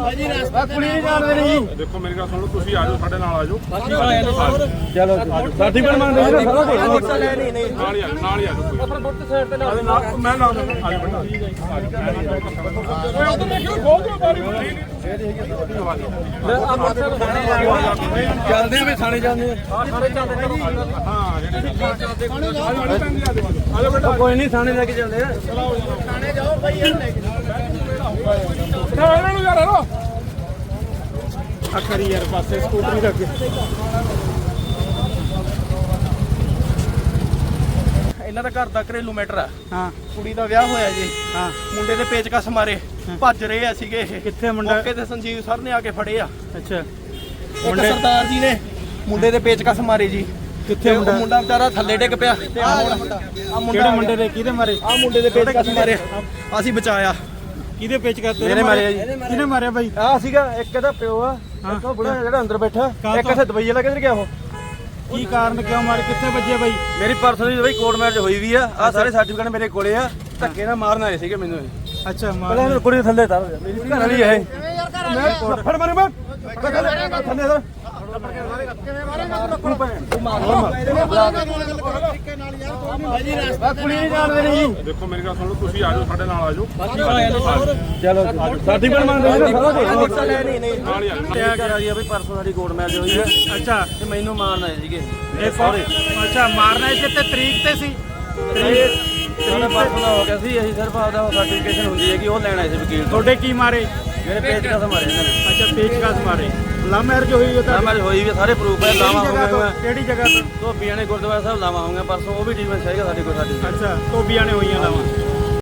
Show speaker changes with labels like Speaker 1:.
Speaker 1: ਨਹੀਂ ਨਹੀਂ
Speaker 2: ਦੇਖੋ ਮੇਰੀ ਗੱਲ ਸੁਣੋ ਤੁਸੀਂ ਆ ਜਾਓ ਸਾਡੇ ਨਾਲ ਆ ਜਾਓ
Speaker 1: ਚਲੋ ਸਰਟੀਫਿਕਟ ਮੰਗਦੇ ਨੇ ਸਾਰਾ ਕੁਝ
Speaker 2: ਨਾਲ ਹੀ ਆ ਨਾਲ ਹੀ ਆ ਜਾਓ ਸਾਈਡ ਤੇ ਨਾਲ ਮੈਂ ਲਾ ਦਿੰਦਾ। ਆ ਜਾਓ ਬੇਟਾ ਓਏ ਮੈਂ ਕਿਉਂ ਖੋਲ ਦਿਓ ਬਾਰੀ ਬੁਰੀ
Speaker 1: ਚੱਲਦੇ ਆ ਵੀ ਥਾਣੇ ਜਾਂਦੇ
Speaker 2: ਥਾਣੇ ਆ। ਜਾਓ
Speaker 1: ਕੋਈ ਨਹੀਂ ਥਾਣੇ ਲੈ ਕੇ ਚੱਲਦੇ ਆ।
Speaker 2: ਨਾ ਇਹਨਾਂ ਨੂੰ ਯਾਰ ਹਲੋ ਅਖਰੀ ਯਾਰ ਪਾਸੇ ਸਕੂਟਰੀ ਰੱਖ
Speaker 3: ਇਹਨਾਂ ਦਾ ਘਰ ਦਾ ਘਰੇਲੂ ਮੈਟਰ ਆ।
Speaker 1: ਹਾਂ।
Speaker 3: ਕੁੜੀ ਦਾ ਵਿਆਹ ਹੋਇਆ ਜੀ।
Speaker 1: ਹਾਂ।
Speaker 3: ਮੁੰਡੇ ਦੇ ਪੇਚਕਸ ਮਾਰੇ ਭੱਜ ਰਹੇ ਆ ਸੀਗੇ ਇਹ।
Speaker 1: ਕਿੱਥੇ ਮੁੰਡਾ?
Speaker 3: ਮੌਕੇ ਤੇ ਸੰਜੀਵ ਸਰ ਨੇ ਆ ਕੇ ਫੜੇ ਆ।
Speaker 1: ਅੱਛਾ।
Speaker 3: ਇੱਕ ਸਰਦਾਰ ਜੀ ਨੇ ਮੁੰਡੇ ਦੇ ਪੇਚਕਸ ਮਾਰੇ ਜੀ।
Speaker 1: ਕਿੱਥੇ
Speaker 3: ਤੇ ਉਹ
Speaker 1: ਮੁੰਡਾ?
Speaker 3: ਮੁੰਡਾ ਵਿਚਾਰਾ ਥੱਲੇ ਡਿੱਗ ਪਿਆ। ਆ ਮੁੰਡਾ।
Speaker 1: ਕਿਹੜੇ ਮੁੰਡੇ ਦੇ? ਕਿਹਦੇ ਮਾਰੇ?
Speaker 3: ਆ ਮੁੰਡੇ ਦੇ ਪੇਚਕਸ ਮਾਰੇ। ਅਸੀਂ ਬਚਾਇਆ।
Speaker 1: ਕਿਹਦੇ ਪੇਚ ਕਰਤੇ
Speaker 3: ਮੇਰੇ ਜੀ।
Speaker 1: ਕਿਹਨੇ ਮਾਰਿਆ ਬਾਈ?
Speaker 3: ਆ ਸੀਗਾ ਇੱਕ ਇਹਦਾ ਪਿਓ ਆ। ਇੱਕ ਉਹ ਬੁੜਾ ਜਿਹੜਾ ਅੰਦਰ ਬੈਠਾ। ਇੱਕ? ਇੱਥੇ ਦਵਾਈ ਵਾਲਾ ਕਿੱਧਰ ਗਿਆ ਉਹ?
Speaker 1: ਕੀ ਕਾਰਨ ਕਿਉਂ ਮਾਰੇ? ਕਿੱਥੇ ਵੱਜੇ ਬਾਈ?
Speaker 3: ਮੇਰੀ ਪਰਸਨਲੀ ਬਈ ਕੋਰਟ ਮੈਰਿਜ ਹੋਈ ਵੀ ਆ। ਆ ਸਾਰੇ ਸਰਟੀਫਿਕੇਟ ਮੇਰੇ ਕੋਲੇ ਆ। ਧੱਕੇ ਨਾਲ ਮਾਰਨ ਆਏ ਸੀਗੇ ਮੈਨੂੰ ਇਹ।
Speaker 1: ਅੱਛਾ ਮਾਰ
Speaker 3: ਇਹਨੂੰ ਕੁੜੀ ਥੱਲੇ ਤਾਰ ਮੇਰੀ ਘਰ ਵਾਲੀ ਇਹ ਮੈਂ ਫੜ ਮਾਰੇ ਮੈਂ ਥੱਲੇ ਇਧਰ
Speaker 2: ਦੇਖੋ ਮੇਰੀ ਗੱਲ ਸੁਣੋ ਤੁਸੀਂ ਆ ਜਾਓ ਸਾਡੇ ਨਾਲ ਆ ਜਾਓ
Speaker 1: ਚਲੋ ਸਰਟੀਫਿਕੇਟ ਮੰਗਦੇ ਨੇ ਸਾਰਾ ਕੁਝ
Speaker 3: ਨਾਲ ਹੀ ਆ
Speaker 4: ਕਿਹਾ ਕਰਾ ਜੀ ਆ ਵੀ ਪਰਸੋਂ ਸਾਡੀ ਕੋਰਟ ਮੈਰਿਜ ਹੋਈ ਹੈ
Speaker 1: ਅੱਛਾ
Speaker 4: ਤੇ ਮੈਨੂੰ ਮਾਰਨ ਆਏ ਸੀਗੇ
Speaker 1: ਇਹ ਸੌਰੀ ਅੱਛਾ ਮਾਰਨਾ ਇਸੇ ਤੇ ਤਰੀਕ ਤੇ ਸੀ
Speaker 4: ਸਾਡਾ ਪਰਸੋਂ ਦਾ ਹੋ ਗਿਆ ਸੀ ਅਸੀਂ ਸਿਰਫ ਆਪਦਾ ਸਰਟੀਫਿਕੇਸ਼ਨ ਹੁੰਦੀ ਹੈ ਕਿ ਉਹ ਲੈਣ ਸੀ ਵਕੀਲ ਤੋਂ
Speaker 1: ਤੁਹਾਡੇ ਕੀ ਮਾਰੇ?
Speaker 4: ਮੇਰੇ ਪੇਜ ਮਾਰੇ ਇਹਨਾਂ ਨੇ।
Speaker 1: ਅੱਛਾ ਪੇਚਕਸ ਮਾਰੇ। ਲਾ ਮੈਰਿਜ ਹੋਈ ਉਹ ਤਾਂ
Speaker 4: ਮੈਰਿਜ ਹੋਈ ਵੀ ਸਾਰੇ ਪ੍ਰੂਫ ਹੈ ਲਾਵਾ
Speaker 1: ਕਿਹੜੀ ਜਗ੍ਹਾ
Speaker 4: ਹੋ
Speaker 1: ਤੋਂ? ਕਿਹੜੀ ਜਗ੍ਹਾ ਤੋਂ?
Speaker 4: ਧੋਬੀਆਂ ਨੇ ਗੁਰਦੁਆਰਾ ਸਾਹਿਬ ਲਾਵਾ ਹੋਊਗਾ ਪਰਸੋਂ ਉਹ ਵੀ ਟ੍ਰੀਟਮੈਂਟ ਚਾਹੀਦਾ ਸਾਡੇ ਕੋਲ ਸਾਡੀ
Speaker 1: ਅੱਛਾ ਟੋਬੀਆਂ ਨੇ ਹੋਈਆਂ ਲਾਵਾਂ।